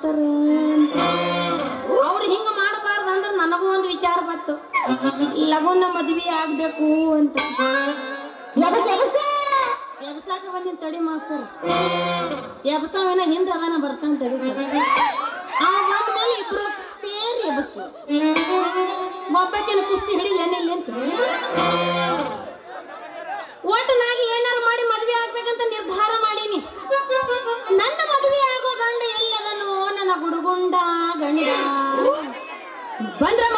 ಮಾಡ್ತಾರ? ಅವ್ರು ಹಿಂಗ ಮಾಡಬಾರ್ದು ಅಂದ್ರೆ ನನಗೂ ಒಂದು ವಿಚಾರ ಬಂತು. ಲಗುನ ಮದ್ವಿ ಆಗ್ಬೇಕು ಅಂತ. ಎಬ್ಸಾಕ ಬಂದಿನ ತಡಿ ಮಾಸ್ತರ್. ಎಬ್ಸಾವನ ಹಿಂದೆ ಅವನ ಬರ್ತಾನ ತಡಿ. ಆ ಇಬ್ರು ಸೇರಿ ಎಬ್ಸ್ತಾರೆ ಒಬ್ಬಕ್ಕಿನ ಕುಸ್ತಿ ಹಿಡಿಲಿ ಏನಿಲ್ಲ ಅಂತ ಒಟ್ಟನಾಗಿ ಏನಾರು ಮಾಡಿ ಮದ್ವೆ ಆಗ್ಬೇಕಂತ ನಿರ್ಧಾರ ಮಾಡೀನಿ. వందరం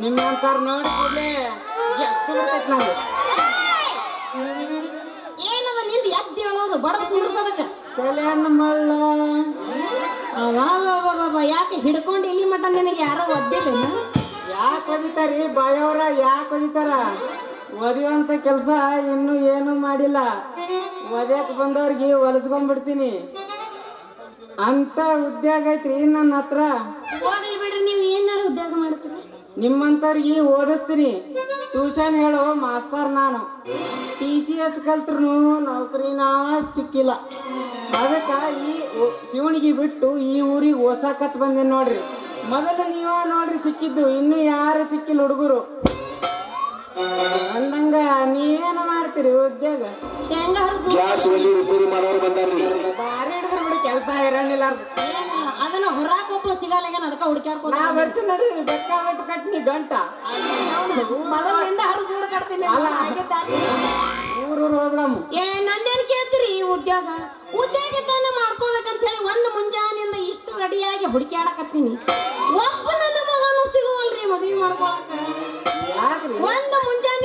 ನಿಮ್ಮಂತಾರ ನೋಡಿ ಕೂಡಲೇ ಎಷ್ಟು ಬರ್ತೈತೆ ನಂಗೆ ಏನದ ನಿಂದ ಎದ್ದು ಹೇಳೋದು ಬಡದ ಕುಂದ್ರಸದಕ್ಕ ತಲೆಯನ್ನು ಮಳ್ಳ ಯಾಕೆ ಹಿಡ್ಕೊಂಡು ಇಲ್ಲಿ ಮಟ ನಿನಗೆ ಯಾರೋ ಒದ್ದಿಲ್ಲ ಯಾಕೆ ಒದಿತಾರಿ ಬಾಯವ್ರ ಯಾಕೆ ಒದಿತಾರ ಒದಿಯುವಂತ ಕೆಲಸ ಇನ್ನೂ ಏನು ಮಾಡಿಲ್ಲ ಒದ್ಯಾಕ್ ಬಂದವ್ರಿಗೆ ಹೊಲಸ್ಕೊಂಡ್ಬಿಡ್ತೀನಿ ಅಂತ ಉದ್ಯೋಗ ಐತ್ರಿ ನನ್ನ ಹತ್ರ ಬಿಡ್ರಿ ನೀವು ಏನಾರು ಉದ್ಯೋಗ ಮಾಡ್ತೀರಿ? ನಿಮ್ಮಂತವ್ರಿಗೆ ಓದಿಸ್ತೀನಿ. ಟ್ಯೂಷನ್ ಹೇಳೋ ಮಾಸ್ತರ್ ನಾನು. ಟಿ ಸಿ ಎಚ್ ಕಲ್ತ್ರು ನೌಕರಿನ ಸಿಕ್ಕಿಲ್ಲ. ಅದಕ್ಕೆ ಈ ಶಿವನಿಗೆ ಶಿವಣಿಗೆ ಬಿಟ್ಟು ಈ ಊರಿಗೆ ಓಸಾಕತ್ ಬಂದೆ ನೋಡ್ರಿ. ಮೊದಲು ನೀವ ನೋಡ್ರಿ ಸಿಕ್ಕಿದ್ದು ಇನ್ನು ಯಾರು ಸಿಕ್ಕಿಲ್ಲ ಹುಡುಗರು. ಅಂದಂಗ ನೀವೇನು ಮಾಡ್ತೀರಿ ಉದ್ಯೋಗ? ಶೇಂಗಾ ಬಾರಿ ಹಿಡಿದ್ರು. ಬಿಡಿ ಕೆಲಸ ಇರಂಗಿಲ್ಲ ಅದನ್ನ ಹೊರಾಕ್ ಒಬ್ಬ ಸಿಗಲ್ಲ ಅದಕ್ಕೆ ಹುಡುಕ್ಯಾಡ್ಕೊ ನಾ ಬರ್ತೀನಿ ನೋಡಿ ಬೇಕಾದಟ್ಟು ಗಂಟ. ಮೊದಲಿಂದ ಹರಿಸ್ ಹುಡುಕಾಡ್ತೀನಿ ಏ ನಂದೇನ್ ಕೇಳ್ತೀರಿ ಈ ಉದ್ಯೋಗ? ಉದ್ಯೋಗ ತಾನ ಮಾಡ್ಕೋಬೇಕಂತ ಹೇಳಿ ಒಂದ್ ಮುಂಜಾನೆಯಿಂದ ಇಷ್ಟು ರೆಡಿಯಾಗಿ ಹುಡುಕ್ಯಾಡಕತ್ತೀನಿ. ಒಬ್ಬ ನನ್ನ ಮಗನೂ ಸಿಗುವಲ್ರಿ ಮದ್ವಿ ಮಾಡ್ಕೊಳಕ? ಒಂದ್ ಸಾಕಾತ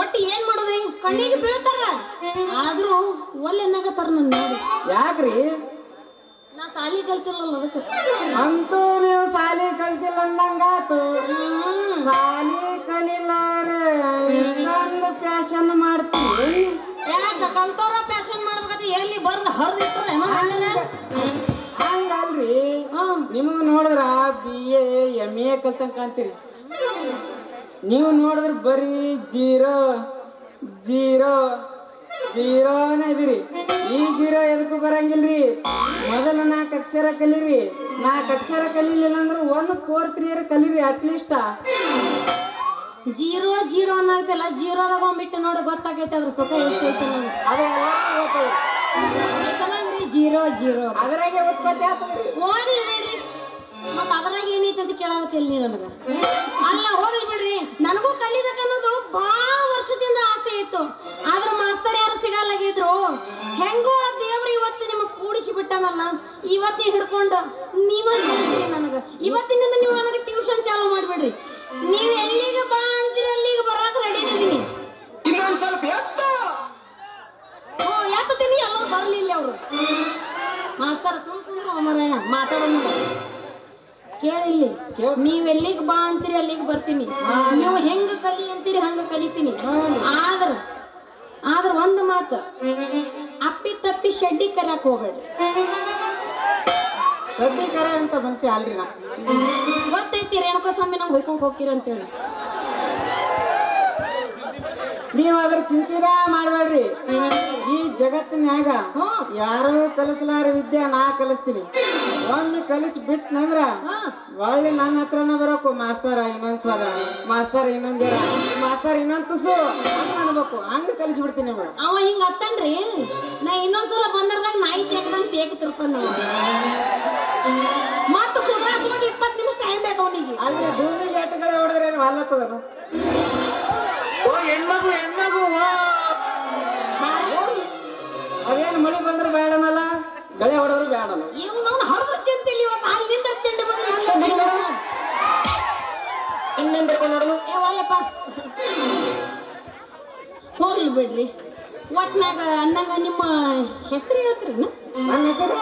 ಒಟ್ಟು ಏನ್ ಮಾಡೋದು ಕಣ್ಣಿಗೆ ಬೀಳ್ತಾರ. ಆದ್ರೂ ಒಲ್ಲೆನ್ನಾಗತ್ತಾರ ನನ್ನ ನೋಡಿ. ಯಾಕ್ರಿ? ನಾ ಸಾಲಿ ಕಲ್ತಿಲ್ಲ ಅದಕ್ಕೆ. ಅಂತೂ ನೀವು ಸಾಲಿ ಕಲ್ತಿಲ್ಲ ಅಂದಂಗಾತು. ಸಾಲಿ ಕಲಿಲಾರ ಇನ್ನೊಂದು ಫ್ಯಾಷನ್ ಮಾಡ್ತೀವಿ ಯಾಕ ಕಲ್ತವ್ರ ಫ್ಯಾಷನ್ ಮಾಡ್ಬೇಕಂತ ಎಲ್ಲಿ ಬರ್ದು ಹರಿದಿಟ್ರೆ ಹಂಗಲ್ರಿ. ನಿಮಗ್ ನೋಡಿದ್ರ ಬಿ ಎ ಎಂ ಎ ಕಲ್ತಂಗ್ ಕಾಣ್ತೀರಿ. ನೀವು ನೋಡಿದ್ರೆ ಬರೀ ಜೀರೋ ಜೀರೋ ಜೀರೋನೇ ಇದೀರಿ ಈ ಜೀರೋ ಎದಕ್ಕೂ ಬರಂಗಿಲ್ರಿ? ಮೊದಲ ನಾಲ್ಕು ಅಕ್ಷರ ಕಲೀರಿ. ನಾಲ್ಕು ಅಕ್ಷರ ಕಲೀಲಿಲ್ಲ ಅಂದ್ರೆ ಒನ್ ಫೋರ್ತ್ ಇಯರ್ ಕಲೀರಿ ಅಟ್ಲೀಸ್ಟ್ ಜೀರೋ ಜೀರೋ ಅನ್ನೋದಲ್ಲ ಜೀರೋದಾಗ ಒಂಬಿಟ್ಟು ನೋಡಿ ಗೊತ್ತಾಗೈತೆ ಅದ್ರ ಸುಖ ಎಷ್ಟೈತೆ ಐತೆ ಅದು ಎಲ್ಲರಿಗೂ ಗೊತ್ತದ ಐತಲ್ಲಂದ್ರಿ ಜೀರೋ ಜೀರೋ. ಅದರಾಗೆ ಉತ್ಪತ್ತಿ ಆಗ್ತದೆ ಓದಿ ಬಿಡ್ರಿ ಮತ್ತ ಅದ್ರಾಗ ಏನೈತೆ ಅಂತ ಕೇಳಾಗತ್ತಿಲ್ಲ ನೀ ನನಗ? ಅಲ್ಲ ಹೋಗ್ಲಿ ಬಿಡ್ರಿ. ನನಗೂ ಕಲಿಬೇಕನ್ನೋದು ಬಹಳ ವರ್ಷದಿಂದ ಆಸೆ ಇತ್ತು. ಆದ್ರ ಮಾಸ್ತರ್ ಯಾರು ಸಿಗಲ್ಲಾಗಿದ್ರು ಹೆಂಗೋ ಆ ದೇವ್ರು ಇವತ್ತು ನಿಮಗ್ ಕೂಡಿಸಿ ಬಿಟ್ಟನಲ್ಲ. ಇವತ್ತೇ ಹಿಡ್ಕೊಂಡು ನೀವ ನನಗ. ಇವತ್ತಿನಿಂದ ನೀವು ನನಗೆ ಟ್ಯೂಷನ್ ಚಾಲು ಮಾಡ್ಬಿಡ್ರಿ. ನೀವ್ ಎಲ್ಲಿಗೆ ಬಾ ಅಂತೀರಿ ಅಲ್ಲಿಗೆ ಬರಾಕ ರೆಡಿ ಇದೀನಿ ಇನ್ನೊಂದ್ ಸ್ವಲ್ಪ ಎತ್ತ. ಹ್ಞೂ ಯಾಕತ್ತೀನಿ ಎಲ್ಲರೂ ಬರ್ಲಿಲ್ಲ ಅವರು. ಮಾಸ್ತರ ಸುಮ್ ಕುಂದ್ರು ಮರ ಮಾತಾಡೋಣ. ಕೇಳಿಲ್ಲಿ ಕೇಳ್- ನೀವ್ ಎಲ್ಲಿಗ್ ಬಾ ಅಂತೀರಿ ಅಲ್ಲಿಗೆ ಬರ್ತೀನಿ. ನೀವು ಹೆಂಗ ಕಲಿ ಅಂತೀರಿ ಹಂಗ ಕಲಿತೀನಿ. ಆದ್ರ ಆದ್ರ ಒಂದು ಮಾತು ಅಪ್ಪಿ ತಪ್ಪಿ ಶೆಡ್ಡಿ ಕರಕ್ ಹೋಗ್ಬೇಡ್ರಿ. ಕರ ಅಂತ ಮನ್ಸಿ ಅಲ್ರಿ ನಾ. ಗೊತ್ತೈತಿ ರೇಣುಕ ಸ್ವಾಮಿ ನಂಗೆ ಹೊಯ್ಕೊಂಡ್ ಹೋಗ್ತೀರ ಅಂತೇಳಿ. ನೀವು ಅದ್ರ ಚಿಂತಿನ ಮಾಡ್ಬೇಡ್ರಿ. ಈ ಜಗತ್ತಿನ್ಯಾಗ ಹ್ಮ್. ಯಾರು ಕಲಿಸಲಾರ ವಿದ್ಯೆ ನಾ ಕಲಿಸ್ತೀನಿ. ಒಮ್ಮೆ ಕಲಿಸಿ ಬಿಟ್ನಂದ್ರ ಹಾ. ಒಳ್ಳೆ ನನ್ನ ಹತ್ರನ ಬರಬೇಕು ಮಾಸ್ತರ ಇನ್ನೊಂದ್ ಸಲ. ಮಾಸ್ತರ್ ಇನ್ನೊಂದ್ ಜರ. ಮಾಸ್ತರ್ ಇನ್ನೊಂದ್ ತುಸು. ಹಂಗ ಅನ್ಬೇಕು. ಹಂಗ ಕಲಿಸಿ ಬಿಡ್ತೀನಿ ಅವ ಅವ ಹಿಂಗ ಅತ್ತನ್ರಿ. ನಾ ಇನ್ನೊಂದ್ಸಲ ಬಂದರ್ದಾಗ ನಾಯಿ ತೇಕದಂಗ್ ತೇಕ ತಿರ್ತಾನ ಮತ್ತ ಸುಧಾರಿಸ್ಕೊಂಡು ಇಪ್ಪತ್ ನಿಮಿಷ ಟೈಮ್ ಬೇಕು ಅವನಿಗೆ. ಅಲ್ಲಿ ಭೂಮಿ ಎಟ್ಟುಗಳೇ ಹೊಡೆದ್ರೆ ಏನು ಹಲ್ಲತ್ತದನು ಓ ಹೆಣ್ಮಗು ಹೆಣ್ಮಗು ಓ. ಅದೇನು ಮಳಿ ಬಂದ್ರೆ ಬೇಡನಲ್ಲ? ಗಳೆ ಹೊಡೆದ್ರು ಬೇಡಲ್ಲ. ಇವ್ ನಾವು ನೋಡು. ಹೋಗ್ಲಿ ಬಿಡ್ರಿ ಒಟ್ನಾಗ ಅಂದಂಗ ನಿಮ್ಮ ಹೆಸರು ಹೇಳ್ತೀರಿ ನನ್ನ ಹೆಸರ?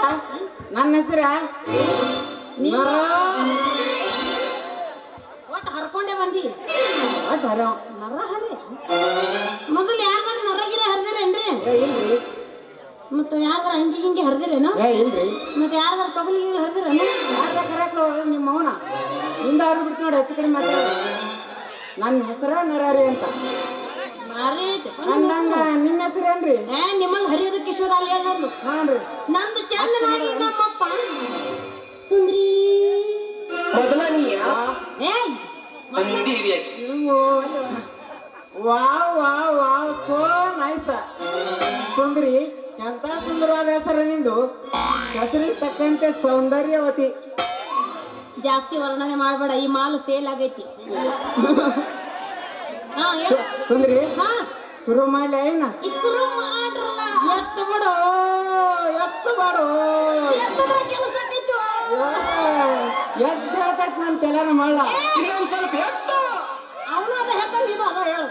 ನನ್ನ ಹೆಸರ? ಒಟ್ಟು ಹರ್ಕೊಂಡೇ ಬಂದಿ. ಒಟ್ಟು ಹರ. ನರ ಹರಿ. ಮೊದಲು ಯಾರ್ದಾರ ನರಗಿರ ಹರಿದಿರೇನ್ರಿ? ಇಲ್ರಿ. ಮತ್ತೆ ಯಾರ್ದಾರ ಅಂಗಿ ಗಿಂಗಿ ಹರಿದಿರೇನು? ಏ ಇಲ್ರಿ. ಮತ್ತೆ ಯಾರ್ದಾರ ತೊಗಲಿ ಗಿಲಿ ಹರಿದಿರೇನು? ಯಾರ್ದ ಕರೆಕ್ಲು ನಿಮ್ಮ ಅವನ? ಹಿಂದ ಹರಿದು ಬಿಡ್ತು ನೋಡಿ ಹೆಚ್ಚು ಕಡಿಮೆ ಮಾತ್ರ ನನ್ನ ಹೆಸರ ನರಾರಿ ಅಂತ. ಭಾರಿ ಐತಿ. ಅಂದಂಗ ನಿಮ್ಮ ಹೆಸರೇನ್ರಿ? ಏ ನಿಮ್ಮಂಗ್ ಹರಿಯೋದಕ್ಕೆ ಶೋಧ ಅಲ್ಲಿ ನಂದು. ಚಂದ ಮಾಡಿ ಸೌಂದರ್ಯವತಿ. ಜಾಸ್ತಿ ವರ್ಣನೆ ಮಾಡಬೇಡ ಈ ಮಾಲು ಸೇಲ್ ಆಗೈತಿ. ಹಾ. ಸುಂದರಿ? ಹಾ. ಶುರು ಮಾಡಿ ಏನ ಇಸ್ರು ಮಾಡ್ರಲ್ಲ. ಎತ್ತು ಬಿಡು ಎತ್ತು ಬಾಡು. ಎಷ್ಟರ ಕೆಲಸ ಆಗೈತು ಎದ್ದು ಹೇಳ್ತೈತಿ ನನ್ನ ತಲೆನ ಮಾಡಲ್ಲ ಇನ್ನೊಂದ್ ಸ್ವಲ್ಪ ಎತ್ತ. ಅವನು ಅದ ಹೇಳ್ತಾನೆ ನೀನು ಅದ ಹೇಳು.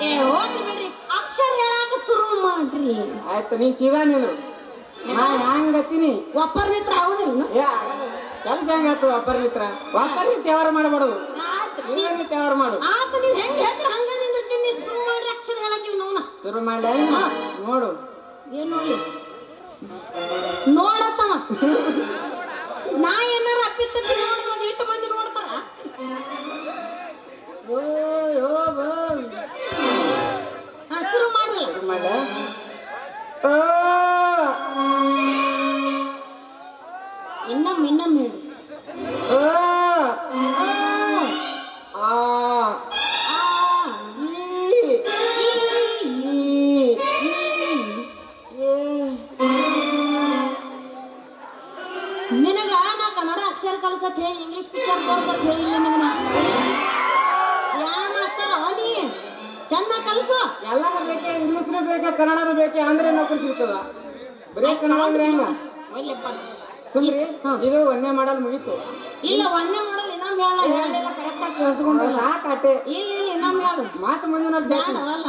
ಏ ಹೋಗ್ಲಿ ಬಿಡ್ರಿ. ಅಕ್ಷರ ಹೇಳಾಕ ಶುರು ಮಾಡ್ರಿ. ಆಯ್ತು ನೀ ಸೀದಾ ನೀನು ನಾ ಹ್ಯಾಂಗ್ ಹತ್ತೀನಿ ಒಪ್ಪರ್ ನಿತ್ರ ಆಗುದಿಲ್ಲ ಏ ಕೆಲಸ ಹೆಂಗಾತು ಅಪರಿತ್ರ ವಾಪರ್ನಿತ್ ಯಾವಾರ ಮಾಡಬಾರ್ದು. ಆಯ್ತು ನೀವೇನಿತ್ ಯಾವಾರ ಮಾಡು. ಆತ ನೀವ್ ಹೆಂಗ್ ಹೇಳ್ತೀರ? ಹಂಗ ನಿಂದಿರ್ತೀನಿ. ಶುರು ಮಾಡ್ರಿ ಅಕ್ಷರ ಹೇಳಕ್ಕೆ ನೋನ ಶುರು ಮಾಡ್ಲ ನೋಡು. ಏನ್ ನೋಡಿ? ನೋಡತ್ತವ. ನಾ ಏನಾರ ಕಲ್ಸತ್ ಹೇಳಿ ಇಂಗ್ಲಿಷ್ ಪಿಕ್ಚರ್ ತೋರ್ಸತ್ ಹೇಳಿ ನಿನ್ನ ಯಾ ಮಾಡ್ತಾರ ನೀ ಚೆನ್ನಾಗಿ ಕಲ್ಸು. ಎಲ್ಲಾನು ಬೇಕೆ ಇಂಗ್ಲೀಷ್ನು ಬೇಕೆ ಕನ್ನಡನು ಬೇಕೆ ಅಂದ್ರೆ ನೌಕರಿ ಸಿಗ್ತದ. ಬರೀ ಕನ್ನಡ ಅಂದ್ರೆ ಹೆಂಗ? ಒಳ್ಳೆಪ್ಪ. ಸುಮ್ರಿ ಇದು ಒಂದೇ ಮಾಡಲ್ ಮುಗೀತು. ಇಲ್ಲ ಒಂದೇ ಮಾಡಲ್ ಇನ್ನೊಮ್ಮೆ ಹೇಳ ಹೇಳಿಲ್ಲ ಕರೆಕ್ಟ್ ಆಗಿ ಕೇಳಿಸ್ಕೊಂಡಿಲ್ಲ. ಸಾಕಾಟೆ ಇಲ್ಲ ಇಲ್ಲ ಇನ್ನೊಮ್ಮೆ ಹೇಳು. ಮಾತು ಮುಂದಿನ ಬ್ಯಾಡ ಅಲ್ಲ.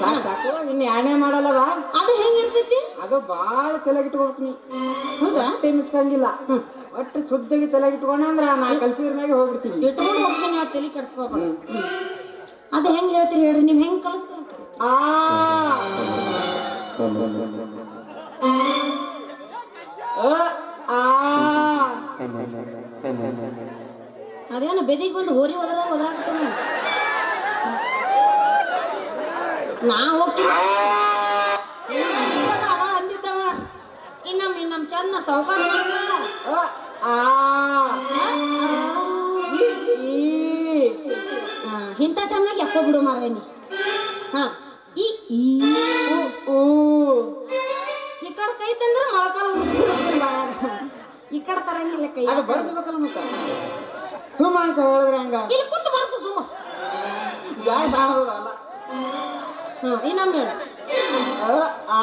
ಸಾಕು ಸಾಕು. ಇನ್ನು ಎರಡನೇ ಮಾಡಲ್ಲದ ಅದು. ಹೆಂಗಿರ್ತೈತಿ? ಅದು ಭಾಳ ತಲೆಗಿಟ್ಕೋಬೇಕು ನೀ. ಹೌದಾ? ಇಸ್ಕಂಗಿಲ್ಲ ಮಿಸ್ಕಂಗಿಲ್ಲ. ಒಟ್ಟು ಶುದ್ಧಾಗಿ ತಲೆ ಇಟ್ಕೊಂಡ್ರೆ ನಾ ಕಲ್ಸಿದ್ರ ಮ್ಯಾಗೆ ಹೋಗ್ಬಿಡ್ತೀನಿ. ಇಟ್ಕೊಂಡು ಹೋಗ್ತೀನಿ ಆ ತಲೆ ಕೆಡ್ಸ್ಕೋಬೇಡ. ಅದು ಹೆಂಗ್ ಹೇಳ್ತೀರಿ ಹೇಳ್ರಿ ನೀವ್ ಹೆಂಗ್ ಕಲಿಸ್ತೀರ ಆ. ಆ. ಅದೇನು ಬೆದಿಗೆ ಬಂದು ಹೋರಿ ಹೋದ್ರ ಹೋದ್ರಾಗ್ತಾನ ನಾ ಹೋಗ್ತೀನಿ. ಅಂದಿದ್ದವ. ಇನ್ನೊಮ್ಮೆ ನಮ್ಮ ಚಂದ ಸೌಕಾರ ಅ, ಆ. ಈ. ಇಂಥ ಟೈಮ್ನಾಗ ಎಕ್ಕೋ ಬಿಡು ಮಾರ್ವೇನಿ ಹಾ ಈ ಈ ಓ. ಈ ಕಡೆ ಕೈ ತಂದ್ರೆ ಮೊಳಕಾಲ. ಈ ಕಡೆ ತರಂಗಿಲ್ಲ ಕೈ. ಅದು ಬರ್ಸ್ಬೇಕಲ್ಲ ಮತ್ತೆ? ಸುಮ್ಮ ಅಂತ ಹೇಳಿದ್ರೆ ಹಂಗ? ಇಲ್ಲಿ ಕುಂತು ಬರ್ಸು ಸುಮ್ಮ. ಜಾಸ್ತಿ ಆಡೋದಲ್ಲ ಹಾ ಇನ್ನೊಮ್ಮೆ ಹೇಳು. ಆ.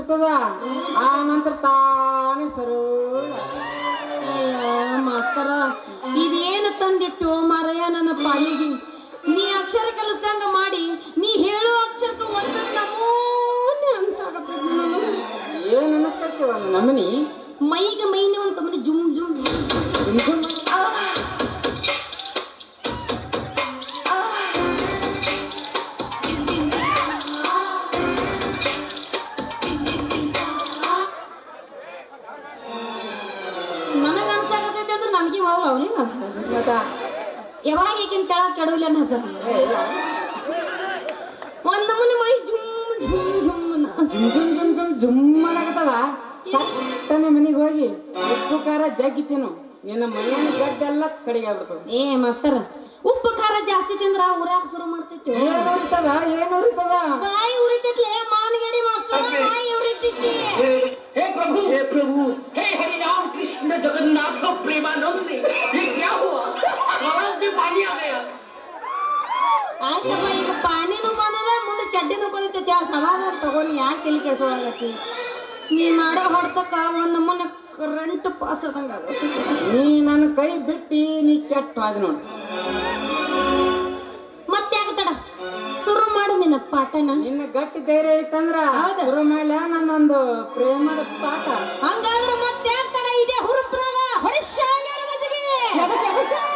ಬಿರುಸಿರ್ತದ ಆ ನಂತರ ತಾನೇ ಸರ್ ಅಯ್ಯೋ ಮಾಸ್ತರ. ಯಾವಾಗ ಈಗಿನ ಕೆಳಗೆ ಕೆಡವಿಲ್ಲ ಅನ್ನೋದು ಏ, ಇಲ್ಲ. ಒಂದ್ ನಮೂನಿ ಮೈ ಜುಮ್ ಜುಮ್ ಜುಮ್ ಅನ್ನ. ಜುಮ್ ಜುಮ್ ಜುಮ್ ಜುಮ್ ಜುಮ್ ಅನ್ನಕತ್ತದ ಸಟ್ಟನೆ ಮನಿಗೆ ಹೋಗಿ ಉಪ್ಪು ಖಾರ ಜಗ್ಗಿ ತಿನ್ನು ನಿನ್ನ ಮನೆಯ ಗಡ್ಡೆಲ್ಲ ಕಡೆಗೆ ಆಗ್ಬಿಡ್ತದ ಏ ಮಾಸ್ತರ ಉಪ್ಪು ಖಾರ ಜಾಸ್ತಿ ತಿಂದ್ರ ಊರಾಗ ಶುರು ಮಾಡ್ತೈತಿ ಏನ್ ಉರಿತದ ಏನ್ ಉರಿತದ ಬಾಯಿ ಉರಿತೈತ್ಲೆ ಮಾನಗಡಿ ಮಾಸ್ತರ ಬಾಯಿ ಉರಿತೈತಿ हे प्रभु हे प्रभु हे हरि राम कृष्ण जगन्नाथ प्रेमानंद ये क्या हुआ ಪಾನಿ ಆಗ ಆಯ್ತಮ್ಮ ಈಗ ಪಾನಿನೂ ಬಂದದ ಮುಂದೆ ಚಡ್ಡಿನೂ ಕೊಳಿತೈತಿ ಆ ಸಮಾಧಾನ ತಗೊಂಡು ಯಾಕೆ ಇಲ್ಲಿ ತಲೆ ಕೆಡ್ಸೋಳಾಗತ್ತಿ ನೀ ಮಾಡೋ ಹೊಡ್ತಕ್ಕ ಒಂದು ನಮೂನೆ ಕರೆಂಟ್ ಪಾಸ್ ಆದಂಗ ನೀ ನನ್ನ ಕೈ ಬಿಟ್ಟಿ ನೀ ಕೆಟ್ಟ ನೋಡಿ ನೋಡು. ಮತ್ತೆ ಆಗತ್ತಡ ಶುರು ಮಾಡು ನಿನ್ನ ಪಾಠನ. ನಿನ್ನ ಗಟ್ಟಿ ಧೈರ್ಯ ಐತಂದ್ರ ಶುರು ಮಾಡ್ಲ ನನ್ನೊಂದು ಪ್ರೇಮದ ಪಾಠ. ಹಂಗಾದ್ರೆ ಮತ್ತೆ ಆಗ್ತಡ ಇದೇ ಹುರುಪ್ರವ ಹೊರಿಶಾಗಿರ ಮಜಿಗೆ